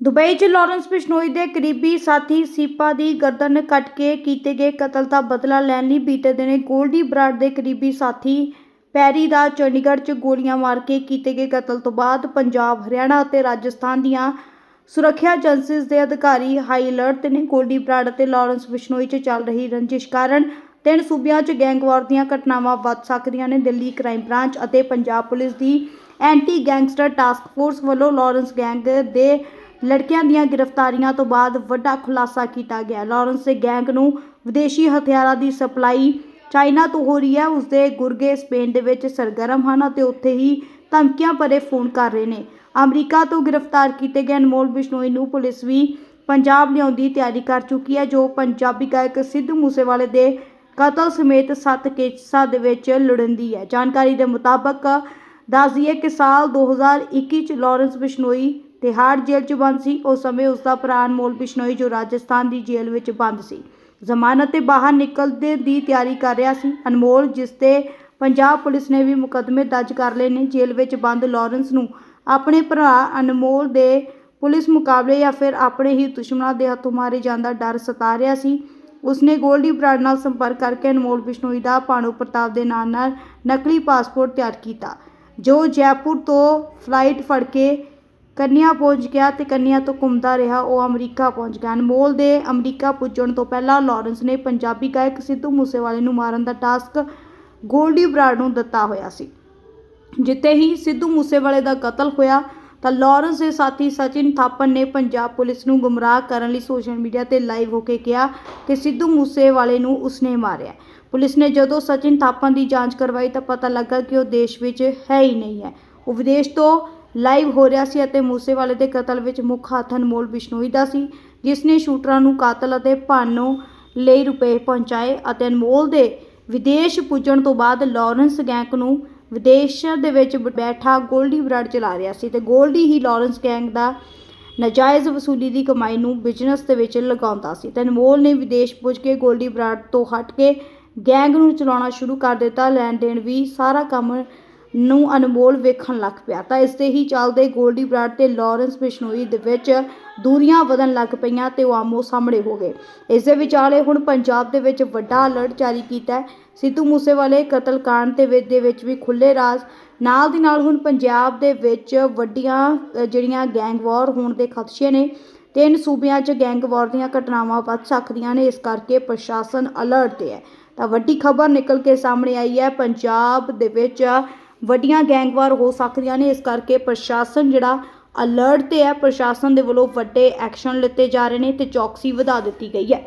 Dubai 'ਚ Lawrence Bishnoi ਦੇ ਕਰੀਬੀ ਸਾਥੀ ਸੀਪਾ ਦੀ ਗਰਦਨ ਕੱਟ ਕੇ ਕੀਤੇ ਗਏ ਕਤਲ ਦਾ ਬਦਲਾ ਲੈਣ ਲਈ ਬੀਤੇ ਦਿਨੇ ਗੋਲਡੀ ਬਰਾਡ ਦੇ ਕਰੀਬੀ ਸਾਥੀ ਪੈਰੀ ਦਾ ਚੰਡੀਗੜ੍ਹ 'ਚ ਗੋਲੀਆਂ ਮਾਰ ਕੇ ਕੀਤੇ ਗਏ ਕਤਲ ਤੋਂ ਬਾਅਦ ਪੰਜਾਬ, ਹਰਿਆਣਾ ਅਤੇ ਰਾਜਸਥਾਨ ਦੀਆਂ ਸੁਰੱਖਿਆ ਏਜੰਸੀਜ਼ ਦੇ ਅਧਿਕਾਰੀ ਹਾਈ ਅਲਰਟ ਨੇ ਗੋਲਡੀ ਬਰਾਡ ਅਤੇ ਲਾਰੈਂਸ ਬਿਸ਼ਨੋਈ 'ਚ ਚੱਲ ਰਹੀ ਰੰਜਿਸ਼ ਕਾਰਨ ਤਿੰਨ ਸੂਬਿਆਂ 'ਚ ਗੈਂਗਵਾਰ ਦੀਆਂ ਘਟਨਾਵਾਂ ਵੱਧ ਸਕਦੀਆਂ ਨੇ। ਦਿੱਲੀ ਕ੍ਰਾਈਮ ਬ੍ਰਾਂਚ ਅਤੇ ਪੰਜਾਬ ਪੁਲਿਸ ਦੀ ਐਂਟੀ ਗੈਂਗਸਟਰ ਟਾਸਕ ਫੋਰਸ ਵੱਲੋਂ ਲਾਰੈਂਸ ਗੈਂਗ ਦੇ ਲੜਕਿਆਂ ਦੀਆਂ ਗ੍ਰਿਫਤਾਰੀਆਂ ਤੋਂ ਬਾਅਦ ਵੱਡਾ ਖੁਲਾਸਾ ਕੀਤਾ ਗਿਆ। ਲਾਰੈਂਸ ਦੇ ਗੈਂਗ ਨੂੰ ਵਿਦੇਸ਼ੀ ਹਥਿਆਰਾਂ ਦੀ ਸਪਲਾਈ ਚਾਈਨਾ ਤੋਂ ਹੋ ਰਹੀ ਹੈ। ਉਸਦੇ ਗੁਰਗੇ ਸਪੇਨ ਦੇ ਵਿੱਚ ਸਰਗਰਮ ਹਨ ਅਤੇ ਉੱਥੇ ਹੀ ਧਮਕੀਆਂ ਭਰੇ ਫੋਨ ਕਰ ਰਹੇ ਨੇ। ਅਮਰੀਕਾ ਤੋਂ ਗ੍ਰਿਫਤਾਰ ਕੀਤੇ ਗਏ ਅਨਮੋਲ ਬਿਸ਼ਨੋਈ ਨੂੰ ਪੁਲਿਸ ਵੀ ਪੰਜਾਬ ਲਿਆਉਣ ਦੀ ਤਿਆਰੀ ਕਰ ਚੁੱਕੀ ਹੈ, ਜੋ ਪੰਜਾਬੀ ਗਾਇਕ ਸਿੱਧੂ ਮੂਸੇਵਾਲੇ ਦੇ ਕਤਲ ਸਮੇਤ ਸੱਤ ਕੇਸਾਂ ਦੇ ਵਿੱਚ ਲੜਿੰਦੀ ਹੈ। ਜਾਣਕਾਰੀ ਦੇ ਮੁਤਾਬਕ, ਦੱਸ ਦਈਏ ਕਿ ਸਾਲ 2021 ਚ ਲਾਰੈਂਸ ਬਿਸ਼ਨੋਈ ਤਿਹਾੜ ਜੇਲ੍ਹ 'ਚ ਬੰਦ ਸੀ। ਉਸ ਸਮੇਂ ਉਸ ਦਾ ਭਰਾ ਅਨਮੋਲ ਬਿਸ਼ਨੋਈ ਜੋ ਰਾਜਸਥਾਨ ਦੀ ਜੇਲ੍ਹ ਵਿੱਚ ਬੰਦ ਸੀ। ਜ਼ਮਾਨਤ ਤੇ ਬਾਹਰ ਨਿਕਲਦੇ ਦੀ ਤਿਆਰੀ ਕਰ ਰਿਹਾ ਸੀ। ਅਨਮੋਲ, ਜਿਸ ਤੇ ਪੰਜਾਬ ਪੁਲਿਸ ਨੇ ਵੀ ਮੁਕੱਦਮੇ ਦਰਜ ਕਰ ਲਏ ਨੇ, ਜੇਲ੍ਹ ਵਿੱਚ ਬੰਦ ਲਾਰੈਂਸ ਨੂੰ ਆਪਣੇ ਭਰਾ ਅਨਮੋਲ ਦੇ ਪੁਲਿਸ ਮੁਕਾਬਲੇ ਜਾਂ ਫਿਰ ਆਪਣੇ ਹੀ ਦੁਸ਼ਮਣਾਂ ਦੇ ਹੱਥੋਂ ਮਾਰੇ ਜਾਣ ਦਾ ਡਰ ਸਤਾ ਰਿਹਾ ਸੀ। ਉਸਨੇ ਗੋਲਡੀ ਬਰਾਡ ਨਾਲ ਸੰਪਰਕ ਕਰਕੇ ਅਨਮੋਲ ਬਿਸ਼ਨੋਈ ਦਾ ਭਾਣੂ ਪ੍ਰਤਾਪ ਦੇ ਨਾਂ ਨਾਲ ਨਕਲੀ ਪਾਸਪੋਰਟ ਤਿਆਰ ਕੀਤਾ। ਜੋ ਜੈਪੁਰ ਤੋਂ ਫਲਾਈਟ ਫੜ ਕੇ ਕੰਨਿਆ ਪਹੁੰਚ ਗਿਆ ਤੇ ਕੰਨਿਆ ਤੋਂ ਘੁੰਮਦਾ ਰਿਹਾ। ਉਹ ਅਮਰੀਕਾ ਪਹੁੰਚ ਗਿਆ। ਅਨਮੋਲ ਦੇ ਅਮਰੀਕਾ ਪੁੱਜਣ ਤੋਂ ਪਹਿਲਾਂ ਲਾਰੈਂਸ ਨੇ ਪੰਜਾਬੀ ਗਾਇਕ ਸਿੱਧੂ ਮੂਸੇਵਾਲੇ ਨੂੰ ਮਾਰਨ ਦਾ ਟਾਸਕ ਗੋਲਡੀ ਬਰਾਡ ਨੂੰ ਦਿੱਤਾ ਹੋਇਆ ਸੀ। ਜਿੱਤੇ ਹੀ ਸਿੱਧੂ ਮੂਸੇਵਾਲੇ ਦਾ ਕਤਲ ਹੋਇਆ, ਤਾਂ ਲਾਰੈਂਸ ਦੇ ਸਾਥੀ ਸਚਿਨ ਥਾਪਰ ਨੇ ਪੰਜਾਬ ਪੁਲਿਸ ਨੂੰ ਗੁੰਮਰਾਹ ਕਰਨ ਲਈ ਸੋਸ਼ਲ ਮੀਡੀਆ ਤੇ ਲਾਈਵ ਹੋ ਕੇ ਕਿਹਾ ਕਿ ਸਿੱਧੂ ਮੂਸੇਵਾਲੇ ਨੂੰ ਉਸਨੇ ਮਾਰਿਆ। ਪੁਲਿਸ ਨੇ ਜਦੋਂ ਸਚਿਨ ਥਾਪਰ ਦੀ ਜਾਂਚ ਕਰਵਾਈ, ਤਾਂ ਪਤਾ ਲੱਗਾ ਕਿ ਉਹ ਦੇਸ਼ ਵਿੱਚ ਹੈ ਹੀ ਨਹੀਂ ਹੈ। ਉਹ ਵਿਦੇਸ਼ ਤੋਂ ਲਾਈਵ ਹੋ ਰਿਹਾ ਸੀ ਅਤੇ ਮੂਸੇਵਾਲੇ ਦੇ ਕਤਲ ਵਿੱਚ ਮੁੱਖ ਹੱਥ ਅਨਮੋਲ ਬਿਸ਼ਨੋਈ ਦਾ ਸੀ, ਜਿਸ ਨੇ ਸ਼ੂਟਰਾਂ ਨੂੰ ਕਾਤਲ ਅਤੇ ਭਾਨੋ ਲਈ ਰੁਪਏ ਪਹੁੰਚਾਏ ਅਤੇ ਅਨਮੋਲ ਦੇ ਵਿਦੇਸ਼ ਪੁੱਜਣ ਤੋਂ ਬਾਅਦ ਲਾਰੈਂਸ ਗੈਂਗ ਨੂੰ ਵਿਦੇਸ਼ਾਂ ਦੇ ਵਿੱਚ ਬੈਠਾ ਗੋਲਡੀ ਬਰਾਡ ਚਲਾ ਰਿਹਾ ਸੀ ਤੇ ਗੋਲਡੀ ਹੀ ਲਾਰੈਂਸ ਗੈਂਗ ਦਾ ਨਾਜਾਇਜ਼ ਵਸੂਲੀ ਦੀ ਕਮਾਈ ਨੂੰ ਬਿਜ਼ਨਸ ਦੇ ਵਿੱਚ ਲਗਾਉਂਦਾ ਸੀ ਤੇ ਅਨਮੋਲ ਨੇ ਵਿਦੇਸ਼ ਪੁੱਜ ਕੇ ਗੋਲਡੀ ਬਰਾਡ ਤੋਂ ਹਟ ਕੇ ਗੈਂਗ ਨੂੰ ਚਲਾਉਣਾ ਸ਼ੁਰੂ ਕਰ ਦਿੱਤਾ, ਲੈਣ ਦੇਣ ਵੀ ਸਾਰਾ ਕੰਮ ਨੂੰ ਅਨਮੋਲ ਵੇਖਣ ਲੱਗ ਪਿਆ। ਤਾਂ ਇਸ ਦੇ ਹੀ ਚੱਲਦੇ ਗੋਲਡੀ ਬਰਾਡ ਤੇ ਲਾਰੈਂਸ ਬਿਸ਼ਨੋਈ ਦੇ ਵਿੱਚ ਦੂਰੀਆਂ ਵਧਣ ਲੱਗ ਪਈਆਂ ਤੇ ਉਹ ਆਮੋ ਸਾਹਮਣੇ ਹੋ ਗਏ। ਇਸ ਦੇ ਵਿਚਾਲੇ ਹੁਣ ਪੰਜਾਬ ਦੇ ਵਿੱਚ ਵੱਡਾ ਅਲਰਟ ਜਾਰੀ ਕੀਤਾ ਹੈ। ਸਿੱਧੂ ਮੂਸੇਵਾਲੇ ਕਤਲकांड ਦੇ ਵਿੱਚ ਦੇ ਵਿੱਚ ਵੀ ਖੁੱਲੇ ਰਾਜ਼। ਨਾਲ ਦੀ ਨਾਲ ਹੁਣ ਪੰਜਾਬ ਦੇ ਵਿੱਚ ਵੱਡੀਆਂ ਜਿਹੜੀਆਂ ਗੈਂਗ ਵਾਰ ਹੋਣ ਦੇ ਖਦਸ਼ੇ ਨੇ, ਤਿੰਨ ਸੂਬਿਆਂ 'ਚ ਗੈਂਗ ਵਾਰ ਦੀਆਂ ਘਟਨਾਵਾਂ ਵੱਧ ਸਕਦੀਆਂ ਨੇ। ਇਸ ਕਰਕੇ ਪ੍ਰਸ਼ਾਸਨ ਅਲਰਟ ਤੇ ਹੈ। ਤਾਂ ਵੱਡੀ ਖਬਰ ਨਿਕਲ ਕੇ ਸਾਹਮਣੇ ਆਈ ਹੈ। ਪੰਜਾਬ ਦੇ ਵਿੱਚ ਵੱਡੀਆਂ ਗੈਂਗਵਾਰ ਹੋ ਸਕਦੀਆਂ ਨੇ। ਇਸ ਕਰਕੇ ਪ੍ਰਸ਼ਾਸਨ ਜਿਹੜਾ ਅਲਰਟ ਤੇ ਹੈ, ਪ੍ਰਸ਼ਾਸਨ ਦੇ ਵੱਲੋਂ ਵੱਡੇ ਐਕਸ਼ਨ ਲਿੱਤੇ ਜਾ ਰਹੇ ਨੇ ਤੇ ਚੌਕਸੀ ਵਧਾ ਦਿੱਤੀ ਗਈ ਹੈ।